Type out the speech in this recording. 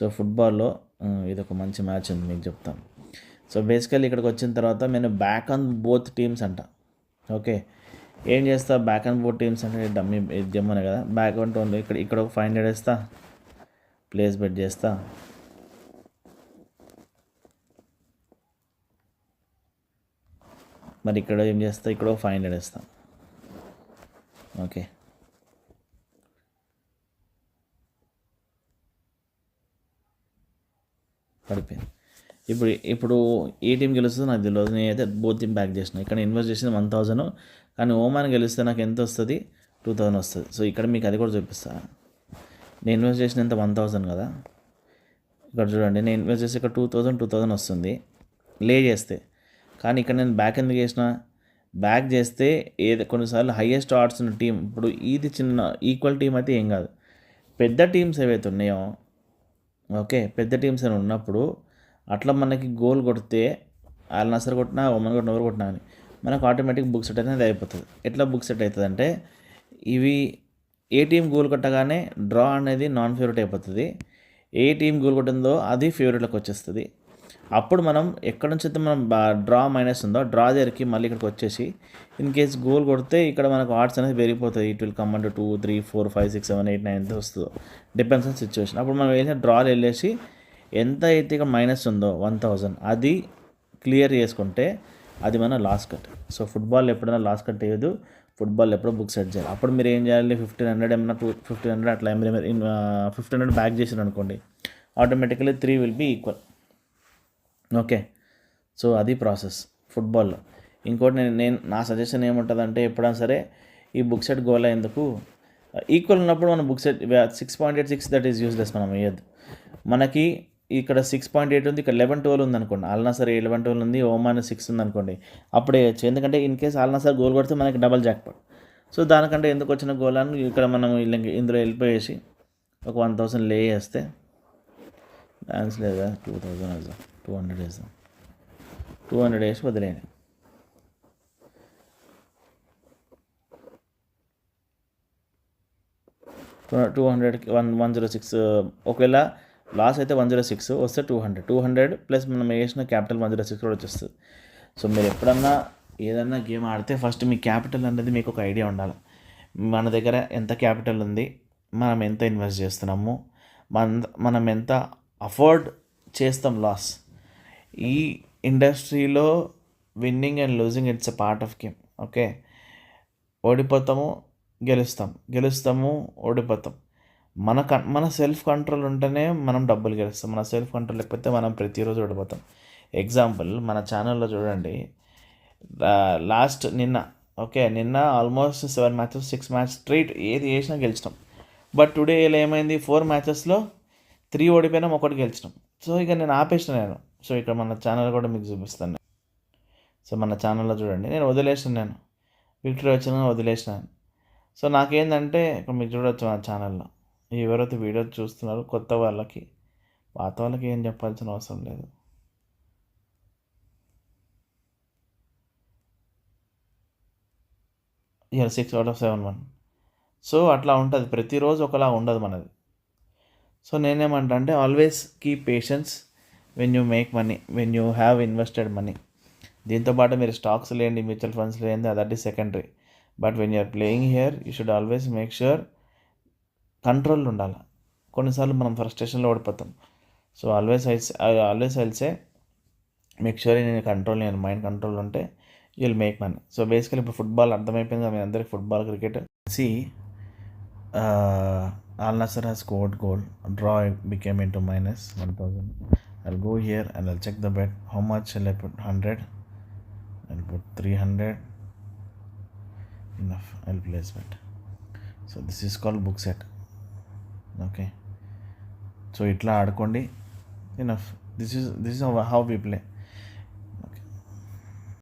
So ఫుట్బాల్లో ఇది ఒక మంచి మ్యాచ్ ఉంది మీకు చెప్తాను సో బేసికల్లీ ఇక్కడికి వచ్చిన తర్వాత నేను బ్యాక్ ఆన్ బోత్ టీమ్స్ అంట. ఓకే? ఏం చేస్తా? బ్యాక్ అండ్ బోత్ టీమ్స్ అంటే డమ్మీ జమ్మనే కదా? బ్యాక్ అంటూ ఉంది. ఇక్కడ ఇక్కడ ఒక ఫైవ్ హండ్రెడ్ వేస్తా ప్లేస్ బెట్ చేస్తా. మరి ఇక్కడ ఏం చేస్తా? ఇక్కడ ఒక ఫైవ్ హండ్రెడ్ వేస్తా ఓకే? పడిపోయింది. ఇప్పుడు ఇప్పుడు ఏ టీం గెలుస్తుందో నాకు తెలియదు నేనైతే బోత్ టీం బ్యాక్ చేసిన ఇక్కడ ఇన్వెస్ట్ చేసింది వన్ థౌజండ్ కానీ ఓమాన్ గెలిస్తే నాకు ఎంత వస్తుంది? టూ థౌజండ్ వస్తుంది. సో ఇక్కడ మీకు అది కూడా చూపిస్తా. నేను ఇన్వెస్ట్ చేసిన ఎంత వన్ థౌజండ్ కదా? ఇక్కడ చూడండి. నేను ఇన్వెస్ట్ చేసి ఇక్కడ టూ థౌజండ్ టూ థౌజండ్ వస్తుంది. లే చేస్తే. కానీ ఇక్కడ నేను బ్యాక్ ఎందుకు చేసిన? బ్యాక్ చేస్తే ఏది కొన్నిసార్లు హైయెస్ట్ ఆర్డ్స్ ఉన్న టీం ఇప్పుడు ఇది చిన్న ఈక్వల్ టీం అయితే ఏం కాదు. పెద్ద టీమ్స్ ఏవైతే ఉన్నాయో ఓకే పెద్ద టీమ్స్ అని ఉన్నప్పుడు అట్లా మనకి గోల్ కొడితే వాళ్ళని నసరు కొట్టినా ఒమ్మని కొట్టిన ఎవరు కొట్టినా అని మనకు ఆటోమేటిక్ బుక్ సెట్ అనేది అయిపోతుంది. ఎట్లా బుక్ సెట్ అవుతుంది అంటే ఇవి ఏ టీం గోల్ కొట్టగానే డ్రా అనేది నాన్ ఫేవరెట్ అయిపోతుంది. ఏ టీం గోల్ కొట్టిందో అది ఫేవరెట్లోకి వచ్చేస్తుంది. అప్పుడు మనం ఎక్కడి నుంచి అయితే మనం డ్రా మైనస్ ఉందో డ్రా దగ్గరికి మళ్ళీ ఇక్కడికి వచ్చేసి ఇన్ కేస్ గోల్ కొడితే ఇక్కడ మనకు ఆర్ట్స్ అనేది పెరిగిపోతుంది ఇట్ విల్ కమ్ అంటే two three four five six seven eight nine ఎంత వస్తుందో డిపెండ్స్ ఆన్ సిచ్యువేషన్ అప్పుడు మనం వేసిన డ్రాలు వెళ్ళేసి ఎంత అయితే ఇక్కడ మైనస్ ఉందో వన్ థౌజండ్ అది క్లియర్ చేసుకుంటే అది మన లాస్ కట్ సో ఫుట్బాల్ ఎప్పుడైనా లాస్ కట్ అయ్యదు ఫుట్బాల్ ఎప్పుడో బుక్ సెట్ చేయాలి. అప్పుడు మీరు ఏం చేయాలి ఫిఫ్టీన్ హండ్రెడ్ ఏమైనా టూ ఫిఫ్టీన్ హండ్రెడ్ అట్లా ఫిఫ్టీన్ హండ్రెడ్ బ్యాక్ చేసిన అనుకోండి automatically three will be equal okay. So అది ప్రాసెస్. ఫుట్బాల్లో ఇంకోటి నేను నేను నా సజెషన్ ఏముంటుందంటే ఎప్పుడైనా సరే ఈ బుక్ సెట్ గోల్ అయ్యేందుకు ఈక్వల్ ఉన్నప్పుడు మనం book set six point eight six that is useless మనం వేయద్దు. మనకి ఇక్కడ సిక్స్ పాయింట్ ఎయిట్ ఉంది ఇక్కడ లెవెన్ ట్వెల్వ్ ఉంది అనుకోండి ఆల్నా సరే లెవెన్ ట్వెల్వ్ ఉంది ఓమాన్ సిక్స్ ఉంది అనుకోండి అప్పుడే వేయచ్చు. ఎందుకంటే ఇన్ కేస్ ఆల్నా సరే గోల్ కొడితే మనకి డబల్ జాక్పాట్. సో దానికంటే ఎందుకు వచ్చిన గోల్ అని ఇక్కడ మనం ఇందులో వెళ్ళిపోయేసి ఒక వన్ థౌసండ్ లే చేస్తే బ్యాలెన్స్ లేదా టూ థౌజండ్ వేద్దాం టూ హండ్రెడ్ వేద్దాం టూ హండ్రెడ్ వేసి వదిలేయండి. టూ టూ హండ్రెడ్కి వన్ వన్ జీరో సిక్స్ ఒకవేళ లాస్ అయితే వన్ జీరో సిక్స్ వస్తే two hundred two hundred plus మనం వేసిన క్యాపిటల్ వన్ జీరో సిక్స్ కూడా వచ్చేస్తుంది. సో మీరు ఎప్పుడన్నా ఏదన్నా గేమ్ ఆడితే ఫస్ట్ మీ క్యాపిటల్ అనేది మీకు ఒక ఐడియా ఉండాలి. మన దగ్గర ఎంత క్యాపిటల్ ఉంది మనం ఎంత ఇన్వెస్ట్ చేస్తున్నాము మన మనం ఎంత అఫోర్డ్ చేస్తాం లాస్. ఈ ఇండస్ట్రీలో winning and losing it's a part of game okay? ఓడిపోతాము గెలుస్తాం. గెలుస్తాము ఓడిపోతాం. మన కన్ మన సెల్ఫ్ కంట్రోల్ ఉంటేనే మనం డబ్బులు గెలుస్తాం. మన సెల్ఫ్ కంట్రోల్ లేకపోతే మనం ప్రతిరోజు ఓడిపోతాం. ఎగ్జాంపుల్ మన ఛానల్లో చూడండి. లాస్ట్ నిన్న ఓకే? నిన్న almost seven matches six match straight ఏది వేసినా గెలిచినాం. బట్ టుడే ఇలా ఏమైంది? ఫోర్ మ్యాచెస్లో త్రీ ఓడిపోయినాం ఒకటి గెలిచినాం. సో ఇక నేను ఆపేసిన నేను. సో ఇక్కడ మన ఛానల్ కూడా మీకు చూపిస్తాను సో మన ఛానల్లో చూడండి. నేను వదిలేసిన నేను. విక్టరీ వచ్చిన వదిలేసినాను సో నాకేందంటే ఇక్కడ మీకు చూడొచ్చు మన ఛానల్లో ఎవరైతే వీడియో చూస్తున్నారు కొత్త వాళ్ళకి పాత వాళ్ళకి ఏం చెప్పాల్సిన అవసరం లేదు. Year six out of seven one so అట్లా ఉంటుంది. ప్రతిరోజు ఒకలా ఉండదు మనది. సో నేనేమంటా అంటే always keep patience when you make money when you have invested money దీంతోపాటు మీరు స్టాక్స్ లేండి మ్యూచువల్ ఫండ్స్ లేండి that secondary but when you are playing here you should always make sure control ఉండాలి. కొన్నిసార్లు మనం ఫ్రస్ట్రేషన్లో ఓడిపోతాం. So always I always I'll say make sure నేను control నేను మైండ్ కంట్రోల్ ఉంటే you'll make money so basically ఇప్పుడు football అర్థమైపోయింది మీ అందరికి football cricket see Al Nassr has scored goal draw became into minus one thousand I'll go here and I'll check the bet how much I put hundred and put three hundred enough. I'll place bet so this is called book set okay so ఇట్లా ఆడుకోండి. In enough this is this is how we play